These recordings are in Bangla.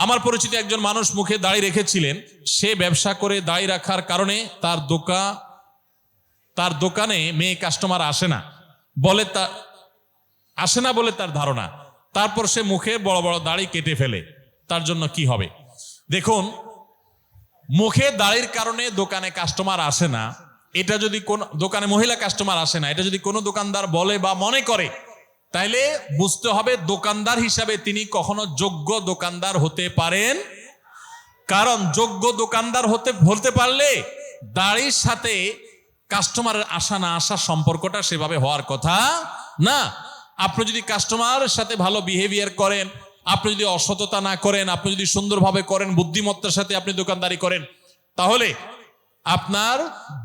আমার পরিচিত একজন মানুষ মুখে দাড়ি রেখেছিলেন, সে ব্যবসা করে দাড়ি রাখার কারণে তার দোকান তার দোকানে মেয়ে কাস্টমার আসে না। বলে তা, আসে না বলে তার ধারণা। তারপর সে মুখে বড় বড় দাড়ি কেটে ফেলে। তার জন্য কি হবে? দেখুন, মুখে দাড়ির কারণে দোকানে কাস্টমার আসে না। এটা যদি কোন, দোকানে মহিলা কাস্টমার আসে না, এটা যদি কোনো দোকানদার বলে বা মনে করে তাইলে বুঝতে হবে দোকানদার হিসাবে তিনি কখনো যোগ্য দোকানদার হতে পারেন। কারণ যোগ্য দোকানদার হতে বলতে পারলে দাড়ির সাথে কাস্টমারের আসা না আসা সম্পর্কটা সেভাবে হওয়ার কথা না। আপনি যদি কাস্টমারের সাথে ভালো বিহেভিয়ার করেন, আপনি যদি অসততা না করেন, আপনি যদি সুন্দরভাবে করেন, বুদ্ধিমত্তার সাথে আপনি দোকানদারি করেন, তাহলে আপনার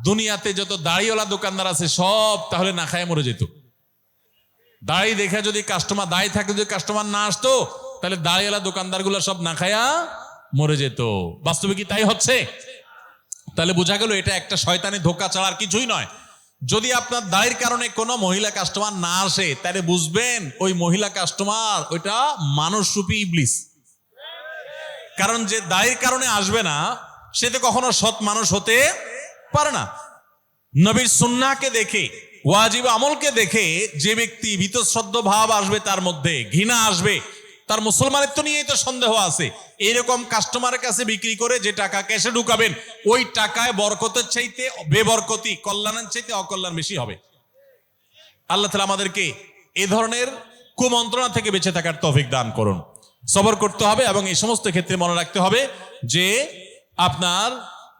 দুনিয়াতে যত দাড়িওয়ালা দোকানদার আছে সব তাহলে না খায় মরে যেত। দাড়ি দেখে যদি কাস্টমার দাড়ি থাকে, যদি কাস্টমার না আসতো, তাহলে দাড়িওয়ালা দোকানদারগুলো সব না খায়া মরে যেত। বাস্তবে কি তাই হচ্ছে? তাহলে বোঝা গেল এটা একটা শয়তানি ধোকা ছাড়ার কিছুই নয়। যদি আপনার দায়ের কারণে কোনো মহিলা কাস্টমার না আসে, তাহলে বুঝবেন ওই মহিলা কাস্টমার ওইটা মানুষ রূপী ইবলিস। কারণ যে দায়ের কারণে আসবে না, সে তো কখনো সৎ মানুষ হতে পারে না। নবীর সুন্নাকে দেখে ওয়াজিব আমলকে দেখে যে ব্যক্তি ভীতশ্রদ্ধ ভাব আসবে তার মধ্যে ঘৃণা আসবে, তার মুসলমানের তো নিয়েই তো সন্দেহ আছে। এইরকম কাস্টমারের কাছে বিক্রি করে যে টাকা ক্যাশে ঢুকাবেন, ওই টাকায় বরকতের চাইতে বেবরকতি, কল্যাণের চাইতে অকল্যাণ বেশি হবে। আল্লাহ তালা আমাদেরকে এ ধরনের কুমন্ত্রণা থেকে বেঁচে থাকার তৌফিক দান করুন। সবর করতে হবে এবং এই সমস্ত ক্ষেত্রে মনে রাখতে হবে যে আপনার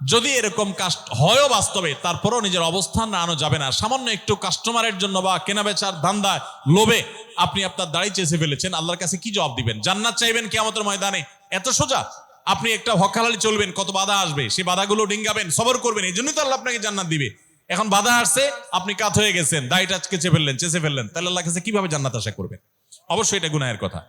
যদি এরকম কাস্ট হয়ও বাস্তবে, তারপরেও নিজের অবস্থান আনো যাবে না। সামান্য একটু কাস্টমারের জন্য বা কেনা বেচার ধান্দা লোভে আপনি আপনার দাড়ি চেষে ফেলেছেন, আল্লাহর কাছে কি জবাব দিবেন? জান্নাত চাইবেন কেমতের ময়দানে? এত সোজা? আপনি একটা হকালালি চলবেন, কত বাধা আসবে? সেই বাধাগুলো ডিঙ্গাবেন, সবর করবেন এই জন্যই তো আল্লাহ আপনাকে জান্নাত দিবে। এখন বাধা আসছে, আপনি কাত হয়ে গেছেন, দাড়িটা কেচে ফেললেন চেষে ফেললেন। তাহলে আল্লাহ কাছে কীভাবে জান্নাত আশা করবেন? অবশ্যই এটা গুনাহের কথা।